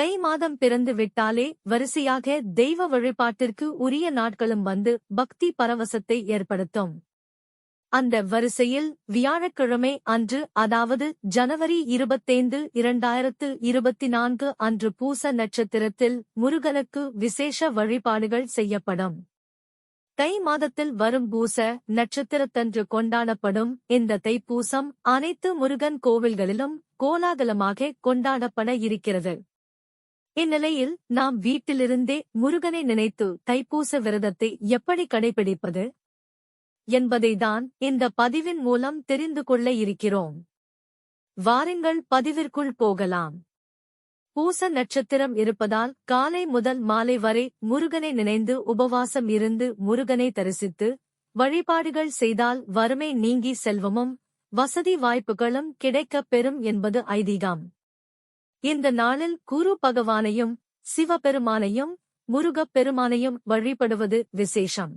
தை மாதம் பிறந்து விட்டாலே வரிசையாக தெய்வ வழிபாட்டிற்கு உரிய நாட்களும் வந்து பக்தி பரவசத்தை ஏற்படுத்தும். அந்த வரிசையில் வியாழக்கிழமை அன்று அதாவது ஜனவரி இருபத்தைந்து இரண்டாயிரத்து இருபத்தி நான்கு அன்று பூச நட்சத்திரத்தில் முருகனுக்கு விசேஷ வழிபாடுகள் செய்யப்படும். தை மாதத்தில் வரும் பூச நட்சத்திரத்தன்று கொண்டாடப்படும். இந்த தைப்பூசம் அனைத்து முருகன் கோவில்களிலும் கோலாகலமாக கொண்டாடப்பட இருக்கிறது. இந்நிலையில் நாம் வீட்டிலிருந்தே முருகனை நினைத்து தைப்பூச விரதத்தை எப்படி கடைபிடிப்பது என்பதைதான் இந்த பதிவின் மூலம் தெரிந்து கொள்ள இருக்கிறோம். வாருங்கள் பதிவிற்குள் போகலாம். பூச நட்சத்திரம் இருப்பதால் காலை முதல் மாலை வரை முருகனை நினைந்து உபவாசம் இருந்து முருகனை தரிசித்து வழிபாடுகள் செய்தால் வறுமை நீங்கி செல்வமும் வசதி வாய்ப்புகளும் கிடைக்கப் பெறும் என்பது ஐதீகம். இந்த நாளில் குரு பகவானையும் சிவபெருமானையும் முருகப் பெருமானையும் வழிபடுவது விசேஷம்.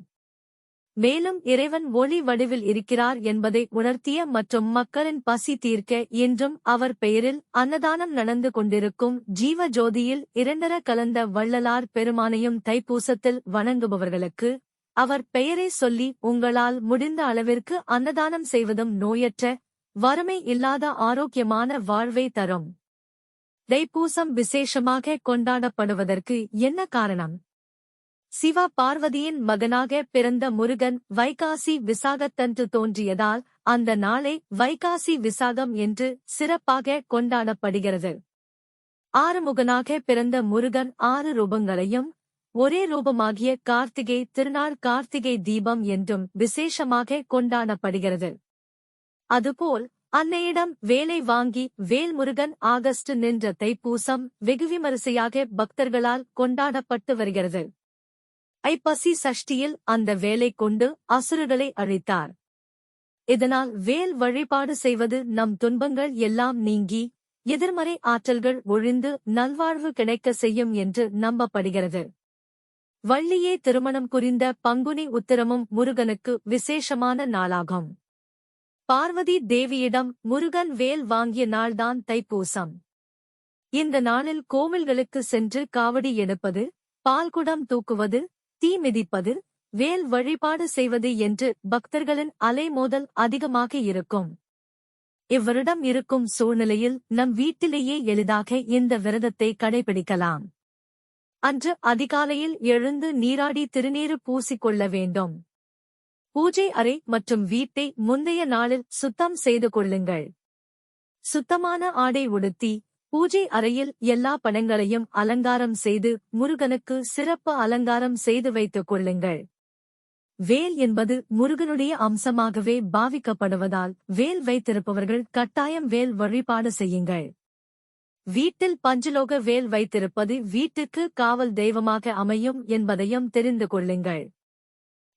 மேலும் இறைவன் ஒளி வடிவில் இருக்கிறார் என்பதை உணர்த்திய மற்றும் மக்களின் பசி தீர்க்க இன்றும் அவர் பெயரில் அன்னதானம் நடந்து கொண்டிருக்கும் ஜீவ ஜோதியில் இரண்டர கலந்த வள்ளலார் பெருமானையும் தைப்பூசத்தில் வணங்குபவர்களுக்கு அவர் பெயரை சொல்லி உங்களால் முடிந்த அளவிற்கு அன்னதானம் செய்வதும் நோயற்ற வறுமை இல்லாத ஆரோக்கியமான வாழ்வை தரும். தைப்பூசம் விசேஷமாக கொண்டாடப்படுவதற்கு என்ன காரணம்? சிவா பார்வதியின் மகனாக பிறந்த முருகன் வைகாசி விசாகத்தன்று தோன்றியதால் அந்த நாளை வைகாசி விசாகம் என்று சிறப்பாக கொண்டாடப்படுகிறது. ஆறுமுகனாக பிறந்த முருகன் ஆறு ரூபங்களையும் ஒரே ரூபமாகிய கார்த்திகை திருநாள் கார்த்திகை தீபம் என்றும் விசேஷமாக கொண்டாடப்படுகிறது. அதுபோல் அன்னையிடம் வேலை வாங்கி வேல்முருகன் ஆகஸ்ட் நின்ற தைப்பூசம் வெகுவிமரிசையாக பக்தர்களால் கொண்டாடப்பட்டு வருகிறது. ஐப்பசி சஷ்டியில் அந்த வேலை கொண்டு அசுரர்களை அழித்தார். இதனால் வேல் வழிபாடு செய்வது நம் துன்பங்கள் எல்லாம் நீங்கி எதிர்மறை ஆற்றல்கள் ஒழிந்து நல்வாழ்வு கிடைக்க செய்யும் என்று நம்பப்படுகிறது. வள்ளியே திருமணம் குறிந்த பங்குனி உத்திரமும் முருகனுக்கு விசேஷமான நாளாகும். பார்வதி தேவியிடம் முருகன் வேல் வாங்கிய நாள்தான் தைப்பூசம். இந்த நாளில் கோவில்களுக்கு சென்று காவடி எடுப்பது பால்குடம் தூக்குவது தீ மிதிப்பது வேல் வழிபாடு செய்வது என்று பக்தர்களின் அலைமோதல் அதிகமாக இருக்கும். இவ்வருடம் இருக்கும் சூழ்நிலையில் நம் வீட்டிலேயே எளிதாக இந்த விரதத்தை கடைபிடிக்கலாம். அன்று அதிகாலையில் எழுந்து நீராடி திருநீறு பூசிக்கொள்ள வேண்டும். பூஜை அறை மற்றும் வீட்டை முந்தைய நாளில் சுத்தம் செய்து கொள்ளுங்கள். சுத்தமான ஆடை உடுத்தி பூஜை அறையில் எல்லா பணங்களையும் அலங்காரம் செய்து முருகனுக்கு சிறப்பு அலங்காரம் செய்து வைத்துக் கொள்ளுங்கள். வேல் என்பது முருகனுடைய அம்சமாகவே பாவிக்கப்படுவதால் வேல் வைத்திருப்பவர்கள் கட்டாயம் வேல் வழிபாடு செய்யுங்கள். வீட்டில் பஞ்சலோக வேல் வைத்திருப்பது வீட்டுக்கு காவல் தெய்வமாக அமையும் என்பதையும் தெரிந்து கொள்ளுங்கள்.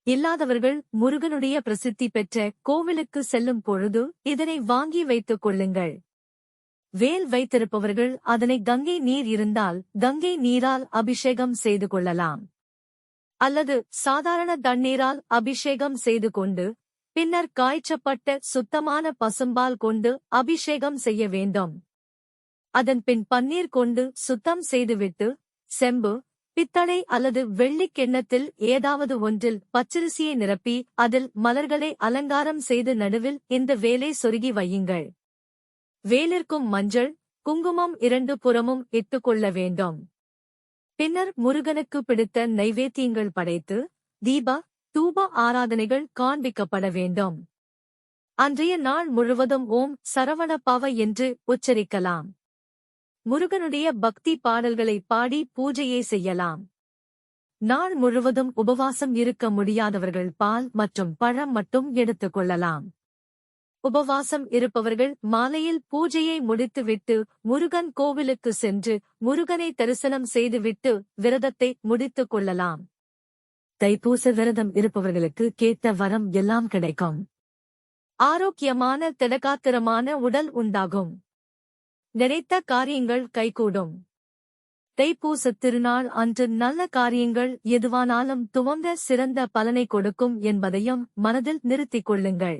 இல்லாதவர்கள் முருகனுடைய பிரசித்தி பெற்ற கோவிலுக்கு செல்லும் பொழுது இதனை வாங்கி வைத்துக் கொள்ளுங்கள். வேல் வைத்திருப்பவர்கள் அதனை கங்கை நீர் இருந்தால் கங்கை நீரால் அபிஷேகம் செய்து கொள்ளலாம். அல்லது சாதாரண தண்ணீரால் அபிஷேகம் செய்து கொண்டு பின்னர் காய்ச்சப்பட்ட சுத்தமான பசும்பால் கொண்டு அபிஷேகம் செய்ய வேண்டும். அதன் பின் பன்னீர் கொண்டு சுத்தம் செய்துவிட்டு செம்பு பித்தளை அல்லது வெள்ளிக் கிண்ணத்தில் ஏதாவது ஒன்றில் பச்சரிசியை நிரப்பி அதில் மலர்களை அலங்காரம் செய்து நடுவில் இந்த வேலை சொருகி வையுங்கள். வேலிற்கும் மஞ்சள் குங்குமம் இரண்டு புறமும் இட்டுக்கொள்ள வேண்டும். பின்னர் முருகனுக்கு பிடித்த நைவேத்தியங்கள் படைத்து தீப தூப ஆராதனைகள் காண்பிக்கப்பட வேண்டும். அன்றைய நாள் முழுவதும் ஓம் சரவண பவ என்று உச்சரிக்கலாம். முருகனுடைய பக்தி பாடல்களை பாடி பூஜையை செய்யலாம். நாள் முழுவதும் உபவாசம் இருக்க முடியாதவர்கள் பால் மற்றும் பழம் மட்டும் எடுத்துக் கொள்ளலாம். உபவாசம் இருப்பவர்கள் மாலையில் பூஜையை முடித்துவிட்டு முருகன் கோவிலுக்கு சென்று முருகனை தரிசனம் செய்துவிட்டு விரதத்தை முடித்துக் கொள்ளலாம். தைப்பூச விரதம் இருப்பவர்களுக்கு கேட்ட வரம் எல்லாம் கிடைக்கும். ஆரோக்கியமான திடகாத்திரமான உடல் உண்டாகும். நினைத்த காரியங்கள் கைகூடும். தைப்பூச திருநாள் அன்று நல்ல காரியங்கள் எதுவானாலும் துவங்க சிறந்த பலனை கொடுக்கும் என்பதையும் மனதில் நிறுத்திக் கொள்ளுங்கள்.